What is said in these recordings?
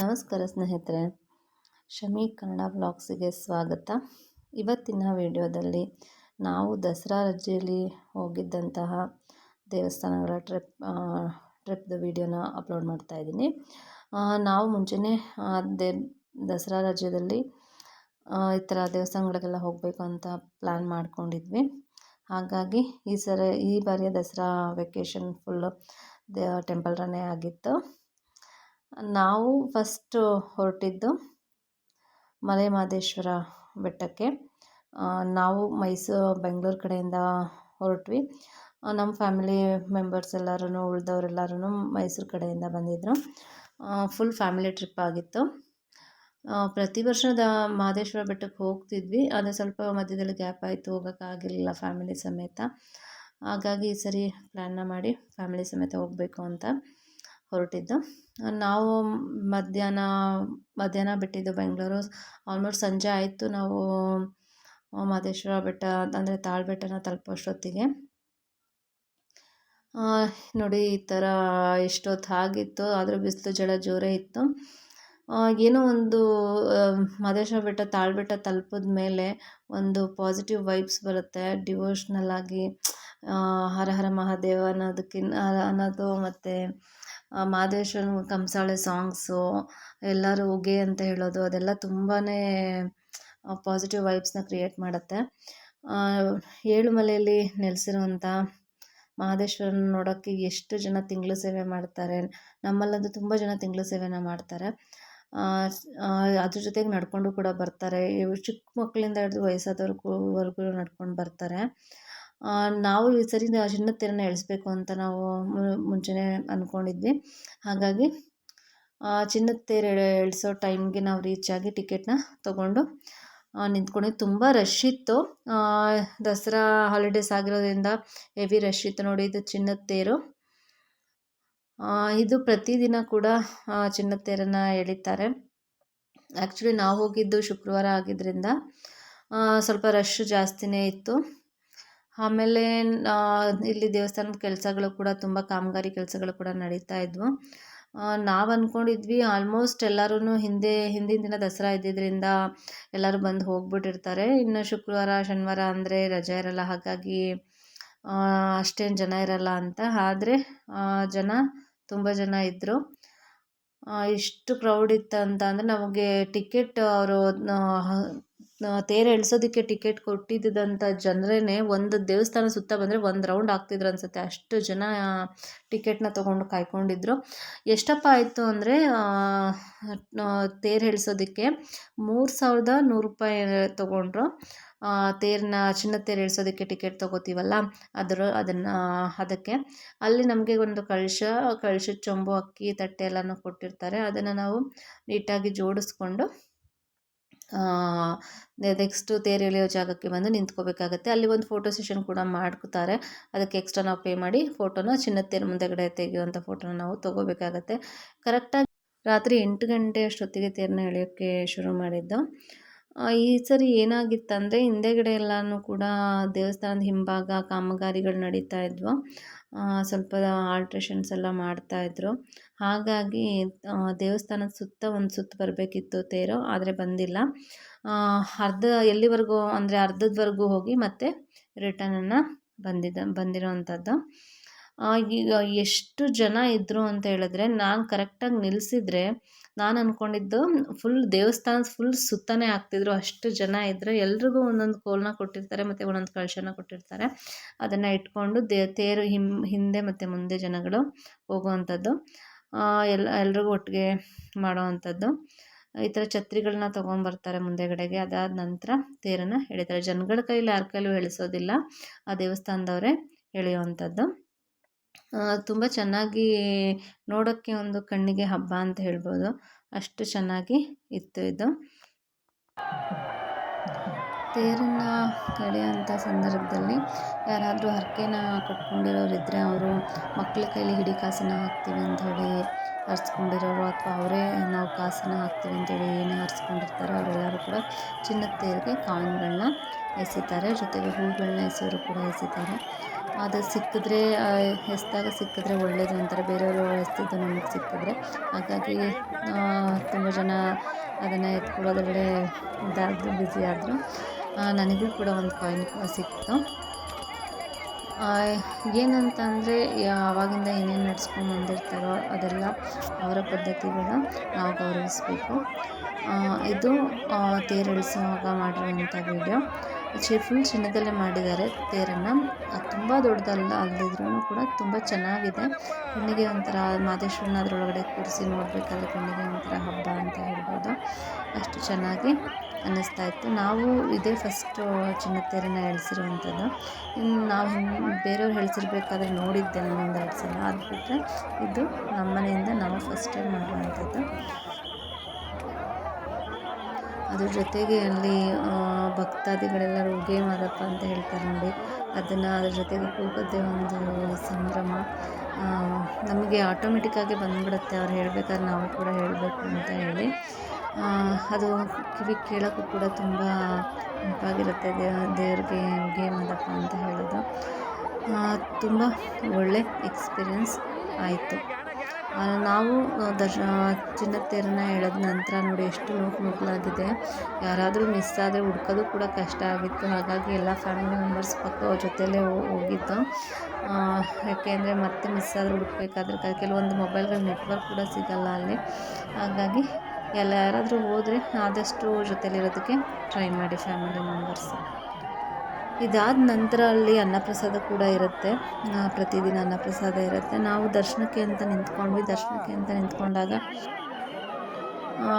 ನಮಸ್ಕಾರ ಸ್ನೇಹಿತರೆ, ಶಮಿ ಕನ್ನಡ ಬ್ಲಾಗ್ಸಿಗೆ ಸ್ವಾಗತ. ಇವತ್ತಿನ ವಿಡಿಯೋದಲ್ಲಿ ನಾವು ದಸರಾ ರಜೆಯಲ್ಲಿ ಹೋಗಿದ್ದಂತಹ ದೇವಸ್ಥಾನಗಳ ಟ್ರಿಪ್ ಟ್ರಿಪ್ದು ವಿಡಿಯೋನ ಅಪ್ಲೋಡ್ ಮಾಡ್ತಾ ಇದ್ದೀನಿ. ನಾವು ಮುಂಚೆನೇ ದೇ, ದಸರಾ ರಾಜ್ಯದಲ್ಲಿ ಈ ಥರ ದೇವಸ್ಥಾನಗಳಿಗೆಲ್ಲ ಹೋಗಬೇಕು ಅಂತ ಪ್ಲ್ಯಾನ್ ಮಾಡ್ಕೊಂಡಿದ್ವಿ. ಹಾಗಾಗಿ ಈ ಸರ, ಈ ಬಾರಿಯ ದಸರಾ ವೆಕೇಷನ್ ಫುಲ್ಲು ಟೆಂಪಲ್ ರನ್ನೇ ಆಗಿತ್ತು. ನಾವು ಫಸ್ಟು ಹೊರಟಿದ್ದು ಮಲೆ ಮಹದೇಶ್ವರ ಬೆಟ್ಟಕ್ಕೆ ನಾವು ಮೈಸೂರು, ಬೆಂಗಳೂರು ಕಡೆಯಿಂದ ಹೊರಟ್ವಿ. ನಮ್ಮ ಫ್ಯಾಮಿಲಿ ಮೆಂಬರ್ಸ್ ಎಲ್ಲರೂ ಉಳಿದವ್ರೆಲ್ಲರೂ ಮೈಸೂರು ಕಡೆಯಿಂದ ಬಂದಿದ್ದರು ಫುಲ್ ಫ್ಯಾಮಿಲಿ ಟ್ರಿಪ್ ಆಗಿತ್ತು. ಪ್ರತಿ ವರ್ಷದ ಮಹದೇಶ್ವರ ಬೆಟ್ಟಕ್ಕೆ ಹೋಗ್ತಿದ್ವಿ. ಆದರೆ ಸ್ವಲ್ಪ ಮಧ್ಯದಲ್ಲಿ ಗ್ಯಾಪ್ ಆಯಿತು ಹೋಗೋಕ್ಕಾಗಿರಲಿಲ್ಲ ಫ್ಯಾಮಿಲಿ ಸಮೇತ. ಹಾಗಾಗಿ ಈ ಸರಿ ಪ್ಲ್ಯಾನ್ನ ಮಾಡಿ ಫ್ಯಾಮಿಲಿ ಸಮೇತ ಹೋಗಬೇಕು ಅಂತ. ಹೊರಟಿದ್ದು. ನಾವು ಮಧ್ಯಾಹ್ನ ಮಧ್ಯಾಹ್ನ ಬಿಟ್ಟಿದ್ದು ಬೆಂಗಳೂರು. ಆಲ್ಮೋಸ್ಟ್ ಸಂಜೆ ಆಯಿತು. ನಾವು ಮಹದೇಶ್ವರ ಬೆಟ್ಟ, ಅಂದರೆ ತಾಳಬೆಟ್ಟನ ತಲುಪೋಷ್ಟೊತ್ತಿಗೆ ನೋಡಿ ಈ ಥರ ಎಷ್ಟೊತ್ತು ಆಗಿತ್ತು. ಆದರೂ ಬಿಸಿಲು, ಜಳ ಜೋರೇ ಇತ್ತು. ಏನೋ ಒಂದು ಮಹದೇಶ್ವರ ಬೆಟ್ಟ ತಾಳ್ಬೆಟ್ಟ ತಲುಪಿದ ಮೇಲೆ ಒಂದು ಪಾಸಿಟಿವ್ ವೈಬ್ಸ್ ಬರುತ್ತೆ. ಡಿವೋಷ್ನಲ್ ಆಗಿ ಹರ ಹರ ಮಹಾದೇವ ಅನ್ನೋದಕ್ಕಿನ್ನ ಅನ್ನೋದು ಮತ್ತು ಮಾದೇಶ್ವರನ ಕಂಸಾಳೆ ಸಾಂಗ್ಸು, ಎಲ್ಲರೂ ಹೋಗಿ ಅಂತ ಹೇಳೋದು, ಅದೆಲ್ಲ ತುಂಬಾ ಪಾಸಿಟಿವ್ ವೈಬ್ಸ್ನ ಕ್ರಿಯೇಟ್ ಮಾಡುತ್ತೆ. ಏಳುಮಲೆಯಲ್ಲಿ ನೆಲೆಸಿರುವಂಥ ಮಹದೇಶ್ವರನ ನೋಡೋಕ್ಕೆ ಎಷ್ಟು ಜನ ತಿಂಗಳು ಸೇವೆ ಮಾಡ್ತಾರೆ, ನಮ್ಮಲ್ಲಂತೂ ತುಂಬ ಜನ ತಿಂಗಳು ಸೇವೆನ ಮಾಡ್ತಾರೆ. ಅದ್ರ ಜೊತೆಗೆ ನಡ್ಕೊಂಡು ಕೂಡ ಬರ್ತಾರೆ ಚಿಕ್ಕ ಮಕ್ಕಳಿಂದ ಹಿಡಿದು ವಯಸ್ಸಾದವ್ರಿಗೂ ನಡ್ಕೊಂಡು ಬರ್ತಾರೆ. ನಾವು ಈ ಸರಿ ಚಿನ್ನದ ತೆರನ ಎಳಿಸ್ಬೇಕು ಅಂತ ನಾವು ಮುಂಚೆನೇ ಅಂದ್ಕೊಂಡಿದ್ವಿ ಹಾಗಾಗಿ ಚಿನ್ನದ ತೇರು ಎಳಿಸೋ ಟೈಮ್ಗೆ ನಾವು ರೀಚ್ ಆಗಿ ಟಿಕೆಟ್ನ ತೊಗೊಂಡು ನಿಂತ್ಕೊಂಡಿದ್ದು ತುಂಬ ರಶ್ ಇತ್ತು. ದಸರಾ ಹಾಲಿಡೇಸ್ ಆಗಿರೋದ್ರಿಂದ ಹೆವಿ ರಶ್ ಇತ್ತು ನೋಡಿ, ಇದು ಚಿನ್ನದ ತೇರು ಇದು ಪ್ರತಿದಿನ ಕೂಡ ಚಿನ್ನದ ತೇರನ್ನು ಎಳಿತಾರೆ. ಆ್ಯಕ್ಚುಲಿ ನಾವು ಹೋಗಿದ್ದು ಶುಕ್ರವಾರ ಆಗಿದ್ದರಿಂದ ಸ್ವಲ್ಪ ರಶ್ ಜಾಸ್ತಿನೇ ಇತ್ತು. ಆಮೇಲೆ ಇಲ್ಲಿ ದೇವಸ್ಥಾನದ ಕೆಲಸಗಳು ಕೂಡ ತುಂಬ ಕಾಮಗಾರಿ ಕೆಲಸಗಳು ಕೂಡ ನಡೀತಾ ಇದ್ವು. ನಾವು ಅಂದ್ಕೊಂಡಿದ್ವಿ ಆಲ್ಮೋಸ್ಟ್ ಎಲ್ಲರೂ ಹಿಂದೆ, ಹಿಂದಿನ ದಿನ ದಸರಾ ಇದ್ದಿದ್ದರಿಂದ ಎಲ್ಲರೂ ಬಂದು ಹೋಗ್ಬಿಟ್ಟಿರ್ತಾರೆ. ಇನ್ನು ಶುಕ್ರವಾರ, ಶನಿವಾರ ಅಂದರೆ ರಜೆ ಇರಲ್ಲ, ಹಾಗಾಗಿ ಅಷ್ಟೇನು ಜನ ಇರಲ್ಲ ಅಂತ. ಆದರೆ ಜನ, ತುಂಬ ಜನ ಇದ್ದರು ಇಷ್ಟು ಕ್ರೌಡ್ ಇತ್ತು ಅಂತ ಅಂದರೆ ನಮಗೆ ಟಿಕೆಟ್ ಅವರು ತೇರು ಎಳ್ಸೋದಕ್ಕೆ ಟಿಕೆಟ್ ಕೊಟ್ಟಿದ್ದಂಥ ಜನರೇ ಒಂದು ದೇವಸ್ಥಾನ ಸುತ್ತ ಬಂದರೆ ಒಂದು ರೌಂಡ್ ಆಗ್ತಿದ್ರು ಅನಿಸುತ್ತೆ. ಅಷ್ಟು ಜನ ಟಿಕೆಟ್ನ ತೊಗೊಂಡು ಕಾಯ್ಕೊಂಡಿದ್ರು. ಎಷ್ಟಪ್ಪ ಆಯಿತು ಅಂದರೆ ತೇರು ಎಳ್ಸೋದಕ್ಕೆ ಮೂರು ಸಾವಿರದ ನೂರು ರೂಪಾಯಿ ತೊಗೊಂಡ್ರು. ತೇರನ್ನ ಚಿನ್ನ ತೇರು ಎಳ್ಸೋದಕ್ಕೆ ಟಿಕೆಟ್ ತೊಗೋತೀವಲ್ಲ, ಅದರ, ಅದನ್ನು, ಅದಕ್ಕೆ. ಅಲ್ಲಿ ನಮಗೆ ಒಂದು ಕಳಶ ಕಳಶ ಚೊಂಬು, ಅಕ್ಕಿ, ತಟ್ಟೆ ಎಲ್ಲನೂ ಕೊಟ್ಟಿರ್ತಾರೆ. ಅದನ್ನು ನಾವು ನೀಟಾಗಿ ಜೋಡಿಸ್ಕೊಂಡು ನೆಕ್ಸ್ಟು ತೇರು ಎಳೆಯೋ ಜಾಗಕ್ಕೆ ಬಂದು ನಿಂತ್ಕೋಬೇಕಾಗತ್ತೆ. ಅಲ್ಲಿ ಒಂದು ಫೋಟೋ ಸೆಷನ್ ಕೂಡ ಮಾಡ್ಕೋತಾರೆ. ಅದಕ್ಕೆ ಎಕ್ಸ್ಟ್ರಾ ನಾವು ಪೇ ಮಾಡಿ ಫೋಟೋನ ಚಿನ್ನದ ತೇರು ಮುಂದೆಗಡೆ ತೆಗೆಯುವಂಥ ಫೋಟೋನ ನಾವು ತೊಗೋಬೇಕಾಗತ್ತೆ. ಕರೆಕ್ಟಾಗಿ ರಾತ್ರಿ ಎಂಟು ಗಂಟೆ ಅಷ್ಟೊತ್ತಿಗೆ ತೇರನ್ನ ಎಳೆಯೋಕ್ಕೆ ಶುರು ಮಾಡಿದ್ದು. ಈ ಸರಿ ಏನಾಗಿತ್ತಂದರೆ ಹಿಂದೆಗಡೆ ಎಲ್ಲನೂ ಕೂಡ ದೇವಸ್ಥಾನದ ಹಿಂಭಾಗ ಕಾಮಗಾರಿಗಳು ನಡೀತಾ ಇದ್ವು. ಸ್ವಲ್ಪ ಆಲ್ಟ್ರೇಷನ್ಸ್ ಎಲ್ಲ ಮಾಡ್ತಾಯಿದ್ರು ಹಾಗಾಗಿ ದೇವಸ್ಥಾನದ ಸುತ್ತ ಒಂದು ಸುತ್ತು ಬರಬೇಕಿತ್ತು ತೇರು, ಆದರೆ ಬಂದಿಲ್ಲ. ಅರ್ಧ, ಎಲ್ಲಿವರೆಗೂ, ಅಂದರೆ ಅರ್ಧದವರೆಗೂ ಹೋಗಿ ಮತ್ತೆ ರಿಟರ್ನನ್ನು ಬಂದಿದ್ದ ಬಂದಿರೋವಂಥದ್ದು ಈಗ ಎಷ್ಟು ಜನ ಇದ್ದರು ಅಂತ ಹೇಳಿದ್ರೆ ನಾನು ಕರೆಕ್ಟಾಗಿ ನಿಲ್ಲಿಸಿದ್ರೆ ನಾನು ಅಂದ್ಕೊಂಡಿದ್ದು ಫುಲ್ ದೇವಸ್ಥಾನ ಫುಲ್ ಸುತ್ತನೇ ಆಗ್ತಿದ್ರು, ಅಷ್ಟು ಜನ ಇದ್ದರೆ ಎಲ್ರಿಗೂ ಒಂದೊಂದು ಕೋಲನ್ನ ಕೊಟ್ಟಿರ್ತಾರೆ, ಮತ್ತು ಒಂದೊಂದು ಕಳಶನ ಕೊಟ್ಟಿರ್ತಾರೆ. ಅದನ್ನು ಇಟ್ಕೊಂಡು ದೇ, ತೇರು ಹಿಂ, ಹಿಂದೆ ಮತ್ತು ಮುಂದೆ ಜನಗಳು ಹೋಗುವಂಥದ್ದು ಎಲ್ಲ, ಎಲ್ರಿಗೂ ಒಟ್ಟಿಗೆ ಮಾಡೋವಂಥದ್ದು. ಈ ಥರ ಛತ್ರಿಗಳನ್ನ ತೊಗೊಂಬರ್ತಾರೆ ಮುಂದೆಗಡೆಗೆ, ಅದಾದ ನಂತರ ತೇರನ್ನು ಎಳಿತಾರೆ. ಜನಗಳ ಕೈಲಿ ಯಾರ ಕೈಲೂ ಎಳಿಸೋದಿಲ್ಲ, ಆ ದೇವಸ್ಥಾನದವರೇ ಎಳೆಯುವಂಥದ್ದು. ತುಂಬ ಚೆನ್ನಾಗಿ ನೋಡೋಕ್ಕೆ ಒಂದು ಕಣ್ಣಿಗೆ ಹಬ್ಬ ಅಂತ ಹೇಳ್ಬೋದು. ಅಷ್ಟು ಚೆನ್ನಾಗಿ ಇತ್ತು ಇದು. ತೇರನ್ನು ಕಳೆಯುವಂಥ ಸಂದರ್ಭದಲ್ಲಿ ಯಾರಾದರೂ ಹರಕೆನ ಕಟ್ಕೊಂಡಿರೋರಿದ್ದರೆ ಅವರು ಮಕ್ಕಳ ಕೈಲಿ ಹಿಡಿ ಕಾಸನ್ನ ಹಾಕ್ತೀವಿ ಹೇಳಿ ಹರ್ಸ್ಕೊಂಡಿರೋರು ಅಥವಾ ಅವರೇ ನಾವು ಕಾಸನ್ನು ಹಾಕ್ತೀವಿ ಅಂತೇಳಿ ಏನೇ ಹರಿಸ್ಕೊಂಡಿರ್ತಾರೋ ಅವರೆಲ್ಲರೂ ಕೂಡ ಚಿನ್ನದ ತೇರಿಗೆ ಕಾಯಿನ್ಗಳನ್ನ ಎಸಿತಾರೆ. ಜೊತೆಗೆ ಹೂಗಳನ್ನ ಎಸೆಯೋರು ಕೂಡ ಎಸಿತಾರೆ. ಅದು ಸಿಕ್ಕಿದ್ರೆ ಎಸ್ದಾಗ ಸಿಕ್ಕಿದ್ರೆ ಒಳ್ಳೆಯದು ಅಂತಾರೆ. ಬೇರೆಯವರು ಎಸ್ತಿದ್ದು ನಮಗೆ ಸಿಕ್ಕಿದ್ರೆ. ಹಾಗಾಗಿ ತುಂಬ ಜನ ಅದನ್ನು ಎತ್ಕೊಳ್ಳೋದ್ರಲ್ಲೇ ಇದಾದರು ಬ್ಯುಸಿ ಆದರು. ನನಗೂ ಕೂಡ ಒಂದು ಕಾಯಿನ್ ಸಿಕ್ತು ಏನಂತಂದರೆ ಆವಾಗಿಂದ ಏನೇನು ನಡ್ಸ್ಕೊಂಡು ಬಂದಿರ್ತಾರೋ ಅದೆಲ್ಲ ಅವರ ಪದ್ಧತಿಗಳ ನಾವು ಗೌರವಿಸಬೇಕು. ಇದು ತೇರು ಎಳಿಸುವಾಗ ಮಾಡಿರುವಂಥ ವೀಡಿಯೋ ಚಿ ಫುಲ್ ಚಿನ್ನದಲ್ಲೇ ಮಾಡಿದ್ದಾರೆ. ತೇರನ್ನು ಅದು ತುಂಬ ದೊಡ್ಡದಲ್ಲ ಅಲ್ಲದಿದ್ರೂ ಕೂಡ ತುಂಬ ಚೆನ್ನಾಗಿದೆ. ಕಣ್ಣಿಗೆ ಒಂಥರ ಮಾದೇಶ್ವರನ ಅದರೊಳಗಡೆ ಕೂರಿಸಿ ನೋಡಬೇಕಾದ್ರೆ ಕಣ್ಣಿಗೆ ಒಂಥರ ಹಬ್ಬ ಅಂತ ಹೇಳ್ಬೋದು. ಅಷ್ಟು ಚೆನ್ನಾಗಿ ಅನ್ನಿಸ್ತಾ ಇತ್ತು. ನಾವು ಇದೇ ಫಸ್ಟು ಚಿನ್ನ ತೇರನ್ನು ಎಳ್ಸಿರುವಂಥದ್ದು. ಇನ್ನು ನಾವು ಬೇರೆಯವ್ರು ಎಳ್ಸಿರ್ಬೇಕಾದ್ರೆ ನೋಡಿದ್ದೆ ನಾನು ಒಂದೆರಡು ಸಲ ಅದು ಬಿಟ್ಟರೆ ಇದು ನಮ್ಮ ಮನೆಯಿಂದ ನಾವು ಫಸ್ಟ್ ಟೈಮ್ ಮಾಡುವಂಥದ್ದು. ಅದ್ರ ಜೊತೆಗೆ ಅಲ್ಲಿ ಭಕ್ತಾದಿಗಳೆಲ್ಲರೂ ಉಗೆ ಮಾದಪ್ಪ ಅಂತ ಹೇಳ್ತಾರೆ ನೋಡಿ. ಅದನ್ನು ಅದ್ರ ಜೊತೆಗೆ ಕೂಗೋದೇ ಒಂದು ಸಂಭ್ರಮ. ನಮಗೆ ಆಟೋಮೆಟಿಕ್ಕಾಗಿ ಬಂದುಬಿಡುತ್ತೆ. ಅವ್ರು ಹೇಳ್ಬೇಕಾದ್ರೆ ನಾವು ಕೂಡ ಹೇಳಬೇಕು ಅಂತ ಹೇಳಿ. ಅದು ಕಿವಿ ಕೇಳೋಕ್ಕೂ ಕೂಡ ತುಂಬ ಇಂಪಾಗಿರುತ್ತೆ ದೇವ್ರಿಗೆ ಉಗೆ ಮಾದಪ್ಪ ಅಂತ ಹೇಳೋದು. ತುಂಬ ಒಳ್ಳೆ ಎಕ್ಸ್ಪೀರಿಯನ್ಸ್ ಆಯಿತು. ನಾವು ದರ್ಶ ಚಿನ್ನದ ತೇರನ್ನ ಎಳೆದ ನಂತರ ನೋಡಿ ಎಷ್ಟು ನೂಕು ನುಗ್ಗಲಾಗಿದೆ ಯಾರಾದರೂ ಮಿಸ್ ಆದರೆ ಹುಡ್ಕೋದು ಕೂಡ ಕಷ್ಟ ಆಗಿತ್ತು. ಹಾಗಾಗಿ ಎಲ್ಲ ಫ್ಯಾಮಿಲಿ ಮೆಂಬರ್ಸ್ ಪಕ್ಕ ಅವ್ರ ಜೊತೆಯಲ್ಲೇ ಹೋಗಿದ್ದು. ಯಾಕೆಂದರೆ ಮತ್ತೆ ಮಿಸ್ ಆದರೆ ಹುಡುಕ್ಬೇಕಾದ್ರೆ ಕೆಲವೊಂದು ಮೊಬೈಲ್ಗಳ ನೆಟ್ವರ್ಕ್ ಕೂಡ ಸಿಗಲ್ಲ ಅಲ್ಲಿ. ಹಾಗಾಗಿ ಎಲ್ಲ ಯಾರಾದರೂ ಹೋದರೆ ಆದಷ್ಟು ಜೊತೆಲಿರೋದಕ್ಕೆ ಟ್ರೈ ಮಾಡಿ ಫ್ಯಾಮಿಲಿ ಮೆಂಬರ್ಸ್ ಇದಾದ ನಂತರ ಅಲ್ಲಿ ಅನ್ನಪ್ರಸಾದ ಕೂಡ ಇರುತ್ತೆ. ಪ್ರತಿದಿನ ಅನ್ನಪ್ರಸಾದ ಇರುತ್ತೆ. ನಾವು ದರ್ಶನಕ್ಕೆ ಅಂತ ನಿಂತ್ಕೊಂಡ್ವಿ. ದರ್ಶನಕ್ಕೆ ಅಂತ ನಿಂತ್ಕೊಂಡಾಗ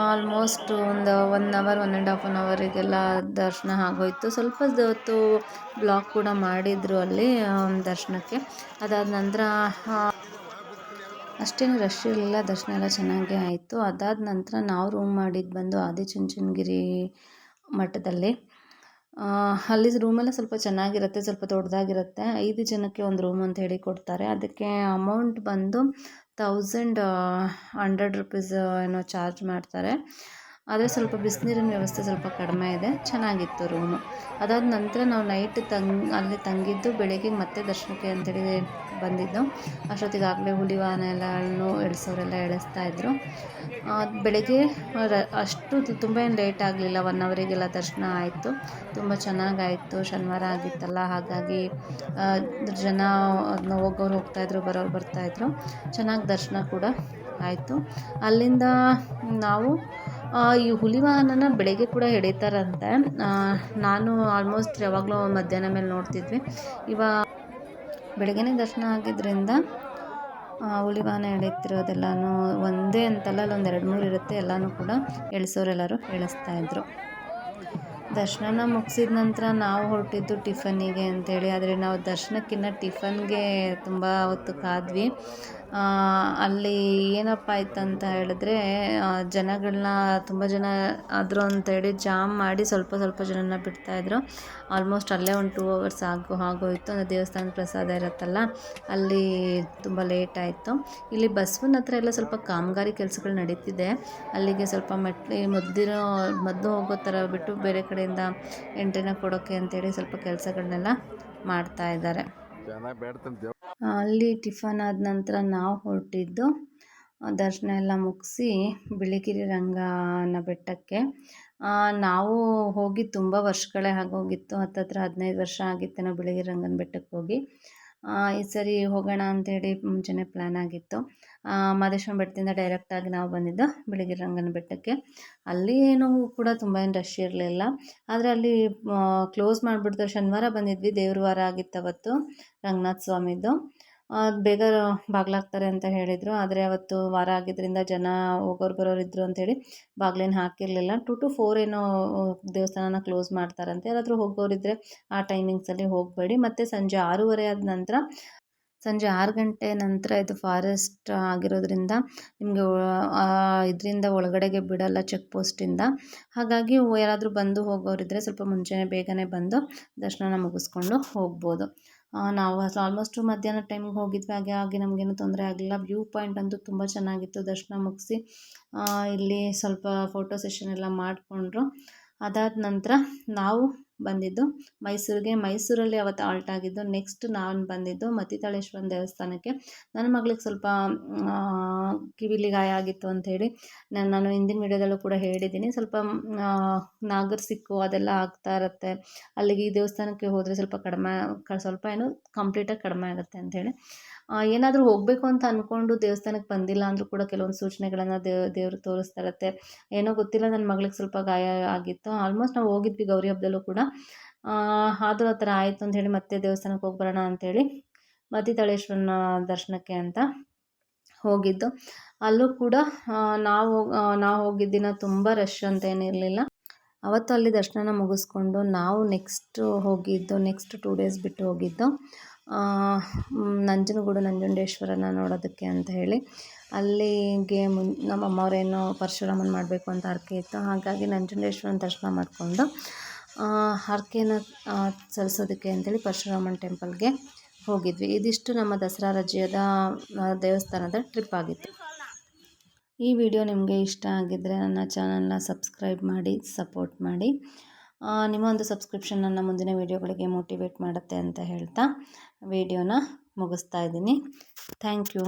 ಆಲ್ಮೋಸ್ಟ್ ಒಂದು one hour one and half one ಅವರಿಗೆಲ್ಲ ದರ್ಶನ ಆಗೋಯ್ತು. ಸ್ವಲ್ಪ ಹೊತ್ತು ಬ್ಲಾಕ್ ಕೂಡ ಮಾಡಿದರು ಅಲ್ಲಿ ದರ್ಶನಕ್ಕೆ. ಅದಾದ ನಂತರ ಅಷ್ಟೇನು ರಶ್ ಇರಲಿಲ್ಲ. ದರ್ಶನ ಎಲ್ಲ ಚೆನ್ನಾಗೇ ಆಯಿತು. ಅದಾದ ನಂತರ ನಾವು ರೂಮ್ ಮಾಡಿದ್ದು ಬಂದು ಆದಿಚುಂಚನಗಿರಿ ಮಠದಲ್ಲಿ. ಅಲ್ಲಿ ರೂಮೆಲ್ಲ ಸ್ವಲ್ಪ ಚೆನ್ನಾಗಿರುತ್ತೆ, ಸ್ವಲ್ಪ ದೊಡ್ಡದಾಗಿರುತ್ತೆ ಐದು ಜನಕ್ಕೆ ಒಂದು ರೂಮ್ ಅಂತ ಹೇಳಿ ಕೊಡ್ತಾರೆ. ಅದಕ್ಕೆ ಅಮೌಂಟ್ ಬಂದು ತೌಸಂಡ್ ಹಂಡ್ರೆಡ್ ರುಪೀಸ್ ಏನೋ ಚಾರ್ಜ್ ಮಾಡ್ತಾರೆ. ಆದರೆ ಸ್ವಲ್ಪ ಬಿಸಿನೀರಿನ ವ್ಯವಸ್ಥೆ ಸ್ವಲ್ಪ ಕಡಿಮೆ ಇದೆ. ಚೆನ್ನಾಗಿತ್ತು ರೂಮು ಅದಾದ ನಂತರ ನಾವು ನೈಟ್ ತಂಗ್, ಅಲ್ಲಿ ತಂಗಿದ್ದು ಬೆಳಗ್ಗೆ ಮತ್ತೆ ದರ್ಶನಕ್ಕೆ ಅಂತೇಳಿ ಬಂದಿದ್ದು. ಅಷ್ಟೊತ್ತಿಗಾಗಲೇ ಹುಲಿ ವಾಹನ ಎಲ್ಲನೂ ಎಳ್ಸೋರೆಲ್ಲ ಎಳಿಸ್ತಾ ಇದ್ದರು ಬೆಳಗ್ಗೆ ಅಷ್ಟು ತುಂಬ ಏನು ಲೇಟ್ ಆಗಲಿಲ್ಲ. ಒನ್ ಅವರಿಗೆಲ್ಲ ದರ್ಶನ ಆಯಿತು. ತುಂಬ ಚೆನ್ನಾಗಾಯಿತು. ಶನಿವಾರ ಆಗಿತ್ತಲ್ಲ. ಹಾಗಾಗಿ ಜನ ಅದನ್ನ ಹೋಗೋರು ಹೋಗ್ತಾಯಿದ್ರು ಬರೋರು ಬರ್ತಾಯಿದ್ರು ಚೆನ್ನಾಗಿ ದರ್ಶನ ಕೂಡ ಆಯಿತು. ಅಲ್ಲಿಂದ ನಾವು ಈ ಹುಲಿ ವಾಹನನ ಬೆಳಗ್ಗೆ ಕೂಡ ಎಳೀತಾರಂತೆ ನಾನು ಆಲ್ಮೋಸ್ಟ್ ಯಾವಾಗಲೂ ಮಧ್ಯಾಹ್ನ ಮೇಲೆ ನೋಡ್ತಿದ್ವಿ. ಇವಾಗ ಬೆಳಗ್ಗೆನೇ ದರ್ಶನ ಆಗಿದ್ದರಿಂದ ಹುಲಿ ವಾಹನ ಎಳೀತಿರೋದೆಲ್ಲನೂ ಒಂದೇ ಅಂತಲ್ಲ, ಅಲ್ಲೊಂದು ಎರಡು ಮೂರು ಇರುತ್ತೆ, ಎಲ್ಲನೂ ಕೂಡ ಎಳ್ಸೋರೆಲ್ಲರೂ ಇದ್ರು. ದರ್ಶನನ ಮುಗಿಸಿದ ನಂತರ ನಾವು ಹೊರಟಿದ್ದು ಟಿಫನ್ನಿಗೆ ಅಂತೇಳಿ. ಆದರೆ ನಾವು ದರ್ಶನಕ್ಕಿಂತ ಟಿಫನ್ಗೆ ತುಂಬ ಹೊತ್ತು ಕಾದ್ವಿ. ಅಲ್ಲಿ ಏನಪ್ಪ ಅಂತ ಹೇಳಿದ್ರೆ ಜನಗಳನ್ನ ತುಂಬ ಜನ ಆದರು ಅಂತೇಳಿ ಜಾಮ್ ಮಾಡಿ ಸ್ವಲ್ಪ ಸ್ವಲ್ಪ ಜನನ ಬಿಡ್ತಾಯಿದ್ರು ಆಲ್ಮೋಸ್ಟ್ ಅಲ್ಲೇ ಒಂದು ಟೂ ಅವರ್ಸ್ ಆಗೋ, ಆಗೋಯಿತು. ಅಂದರೆ ದೇವಸ್ಥಾನದ ಪ್ರಸಾದ ಇರುತ್ತಲ್ಲ, ಅಲ್ಲಿ ತುಂಬ ಲೇಟ್ ಆಯಿತು. ಇಲ್ಲಿ ಬಸವನ ಹತ್ರ ಎಲ್ಲ ಸ್ವಲ್ಪ ಕಾಮಗಾರಿ ಕೆಲಸಗಳು ನಡೀತಿದೆ. ಅಲ್ಲಿಗೆ ಸ್ವಲ್ಪ ಮೆಟ್ಲಿ, ಮದ್ದಿರೋ ಮದ್ದು ಹೋಗೋ ಥರ ಬಿಟ್ಟು ಬೇರೆ ಕಡೆಯಿಂದ ಎಂಟ್ರಿನ ಕೊಡೋಕ್ಕೆ ಅಂತೇಳಿ ಸ್ವಲ್ಪ ಕೆಲಸಗಳನ್ನೆಲ್ಲ ಮಾಡ್ತಾ ಇದ್ದಾರೆ. ಅಲ್ಲಿ ಟಿಫನ್ ಆದ ನಂತರ ನಾವು ಹೊರಟಿದ್ದು ದರ್ಶನ ಎಲ್ಲ ಮುಗಿಸಿ ಬಿಳಿಗಿರಿ ರಂಗನ ಬೆಟ್ಟಕ್ಕೆ. ನಾವು ಹೋಗಿ ತುಂಬ ವರ್ಷಗಳೇ ಆಗೋಗಿತ್ತು, ಹತ್ತತ್ರ ಹದಿನೈದು ವರ್ಷ ಆಗಿತ್ತೇನೋ ಬಿಳಿಗಿರಿ ರಂಗನ ಬೆಟ್ಟಕ್ಕೆ ಹೋಗಿ. ಈ ಸರಿ ಹೋಗೋಣ ಅಂತೇಳಿ ಮುಂಚೆನೇ ಪ್ಲ್ಯಾನ್ ಆಗಿತ್ತು. ಮಾದೇಶ್ವರನ ಬೆಟ್ಟದಿಂದ ಡೈರೆಕ್ಟಾಗಿ ನಾವು ಬಂದಿದ್ದು ಬಿಳಿಗಿರಿ ರಂಗನ ಬೆಟ್ಟಕ್ಕೆ. ಅಲ್ಲಿ ಏನೂ ಕೂಡ ತುಂಬ ಏನು ರಶ್ ಇರಲಿಲ್ಲ. ಆದರೆ ಅಲ್ಲಿ ಕ್ಲೋಸ್ ಮಾಡಿಬಿಡ್ತಾರೆ. ಶನಿವಾರ ಬಂದಿದ್ವಿ. ದೇವ್ರ ವಾರ ಆಗಿತ್ತು ಅವತ್ತು, ರಂಗನಾಥ ಸ್ವಾಮಿದು. ಬೇಗ ಬಾಗ್ಲಾಗ್ತಾರೆ ಅಂತ ಹೇಳಿದರು. ಆದರೆ ಅವತ್ತು ವಾರ ಆಗಿದ್ದರಿಂದ ಜನ ಹೋಗೋರು ಬರೋರು ಇದ್ದರು ಅಂಥೇಳಿ ಬಾಗ್ಲೇನು ಹಾಕಿರಲಿಲ್ಲ. ಟು ಟು ಫೋರ್ ಏನೋ ದೇವಸ್ಥಾನನ ಕ್ಲೋಸ್ ಮಾಡ್ತಾರಂತೆ. ಯಾರಾದರೂ ಹೋಗೋರಿದ್ದರೆ ಆ ಟೈಮಿಂಗ್ಸಲ್ಲಿ ಹೋಗಬೇಡಿ. ಮತ್ತು ಸಂಜೆ ಆರೂವರೆ ಆದ ನಂತರ ಸಂಜೆ ಆರು ಗಂಟೆ ನಂತರ ಇದು ಫಾರೆಸ್ಟ್ ಆಗಿರೋದ್ರಿಂದ ನಿಮಗೆ ಇದರಿಂದ ಒಳಗಡೆಗೆ ಬಿಡಲ್ಲ ಚೆಕ್ ಪೋಸ್ಟಿಂದ. ಹಾಗಾಗಿ ಯಾರಾದರೂ ಬಂದು ಹೋಗೋರಿದ್ದರೆ ಸ್ವಲ್ಪ ಮುಂಚೆನೇ ಬೇಗನೆ ಬಂದು ದರ್ಶನ ಮುಗಿಸ್ಕೊಂಡು ಹೋಗ್ಬೋದು. ನಾವು ಆಲ್ಮೋಸ್ಟು ಮಧ್ಯಾಹ್ನ ಟೈಮ್ಗೆ ಹೋಗಿದ್ವಿ, ಹಾಗೆ ಹಾಗೆ ನಮಗೇನು ತೊಂದರೆ ಆಗಲಿಲ್ಲ. ವ್ಯೂ ಪಾಯಿಂಟ್ ಅಂತೂ ತುಂಬ ಚೆನ್ನಾಗಿತ್ತು, ದರ್ಶನ ಮುಗಿಸಿ ಇಲ್ಲಿ ಸ್ವಲ್ಪ ಫೋಟೋ ಸೆಷನ್ ಎಲ್ಲ ಮಾಡಿಕೊಂಡ್ರು. ಅದಾದ ನಂತರ ನಾವು ಬಂದಿದ್ದು. ಮೈಸೂರಿಗೆ, ಮೈಸೂರಲ್ಲಿ ಅವತ್ತು ಆಲ್ಟ್ ಆಗಿದ್ದು, ನೆಕ್ಸ್ಟ್ ನಾನು ಬಂದಿದ್ದು ಮತಿತಾಳೇಶ್ವರನ ದೇವಸ್ಥಾನಕ್ಕೆ. ನನ್ನ ಮಗಳಿಗೆ ಸ್ವಲ್ಪ ಕಿವಿಲಿ ಗಾಯ ಆಗಿತ್ತು ಅಂಥೇಳಿ ನಾನು ನಾನು ಹಿಂದಿನ ವಿಡಿಯೋದಲ್ಲೂ ಕೂಡ ಹೇಳಿದ್ದೀನಿ. ಸ್ವಲ್ಪ ನಾಗರ್ ಸಿಕ್ಕು ಅದೆಲ್ಲ ಆಗ್ತಾ ಇರುತ್ತೆ. ಅಲ್ಲಿಗೆ ಈ ದೇವಸ್ಥಾನಕ್ಕೆ ಹೋದರೆ ಸ್ವಲ್ಪ ಕಡಿಮೆ ಸ್ವಲ್ಪ ಏನು ಕಂಪ್ಲೀಟಾಗಿ ಕಡಿಮೆ ಆಗುತ್ತೆ ಅಂಥೇಳಿ. ಏನಾದರೂ ಹೋಗಬೇಕು ಅಂತ ಅಂದ್ಕೊಂಡು ದೇವಸ್ಥಾನಕ್ಕೆ ಬಂದಿಲ್ಲ ಅಂದರೂ ಕೂಡ ಕೆಲವೊಂದು ಸೂಚನೆಗಳನ್ನು ದೇವ್ ದೇವರು ತೋರಿಸ್ತಾ ಇರುತ್ತೆ. ಏನೋ ಗೊತ್ತಿಲ್ಲ ನನ್ನ ಮಗಳಿಗೆ ಸ್ವಲ್ಪ ಗಾಯ ಆಗಿತ್ತು. ಆಲ್ಮೋಸ್ಟ್ ನಾವು ಹೋಗಿದ್ವಿ ಗೌರಿ ಹಬ್ಬದಲ್ಲೂ ಕೂಡ. ಆದರೂ ಆ ಥರ ಆಯಿತು ಅಂಥೇಳಿ ಮತ್ತೆ ದೇವಸ್ಥಾನಕ್ಕೆ ಹೋಗಿ ಬರೋಣ ಅಂಥೇಳಿ ಮತಿತಾಳೇಶ್ವರನ ದರ್ಶನಕ್ಕೆ ಅಂತ ಹೋಗಿದ್ದು. ಅಲ್ಲೂ ಕೂಡ ನಾವು ನಾವು ಹೋಗಿದ್ದಿನ ತುಂಬ ರಶ್ ಅಂತ ಏನಿರಲಿಲ್ಲ ಅವತ್ತು ಅಲ್ಲಿ ದರ್ಶನನ ಮುಗಿಸ್ಕೊಂಡು ನಾವು ನೆಕ್ಸ್ಟ್ ಹೋಗಿದ್ದು ನೆಕ್ಸ್ಟ್ ಟೂ ಡೇಸ್ ಬಿಟ್ಟು ಹೋಗಿದ್ದು. ನಂಜನಗೂಡು ನಂಜುಂಡೇಶ್ವರನ ನೋಡೋದಕ್ಕೆ ಅಂತ ಹೇಳಿ. ಅಲ್ಲಿಗೆ ಮುನ್ ನಮ್ಮ ಅಮ್ಮವ್ರೇನೋ ಪರಶುರಾಮನ್ ಮಾಡಬೇಕು ಅಂತ ಹರಕೆ ಇತ್ತು. ಹಾಗಾಗಿ ನಂಜುಂಡೇಶ್ವರನ ದರ್ಶನ ಮಾಡಿಕೊಂಡು ಹರಕೆನ ಸಲ್ಲಿಸೋದಕ್ಕೆ ಅಂತೇಳಿ ಪರಶುರಾಮನ್ ಟೆಂಪಲ್ಗೆ ಹೋಗಿದ್ವಿ. ಇದಿಷ್ಟು ನಮ್ಮ ದಸರಾ ರಾಜ್ಯದ ದೇವಸ್ಥಾನದ ಟ್ರಿಪ್ ಆಗಿತ್ತು. ಈ ವಿಡಿಯೋ ನಿಮಗೆ ಇಷ್ಟ ಆಗಿದ್ದರೆ ನನ್ನ ಚಾನಲ್ನ ಸಬ್ಸ್ಕ್ರೈಬ್ ಮಾಡಿ, ಸಪೋರ್ಟ್ ಮಾಡಿ. ನಿಮ್ಮ ಒಂದು ಸಬ್ಸ್ಕ್ರಿಪ್ಷನ್ ನನ್ನ ಮುಂದಿನ ವೀಡಿಯೋಗಳಿಗೆ ಮೋಟಿವೇಟ್ ಮಾಡುತ್ತೆ ಅಂತ ಹೇಳ್ತಾ ವಿಡಿಯೋನ ಮುಗಿಸ್ತಾ ಇದ್ದೀನಿ. Thank you.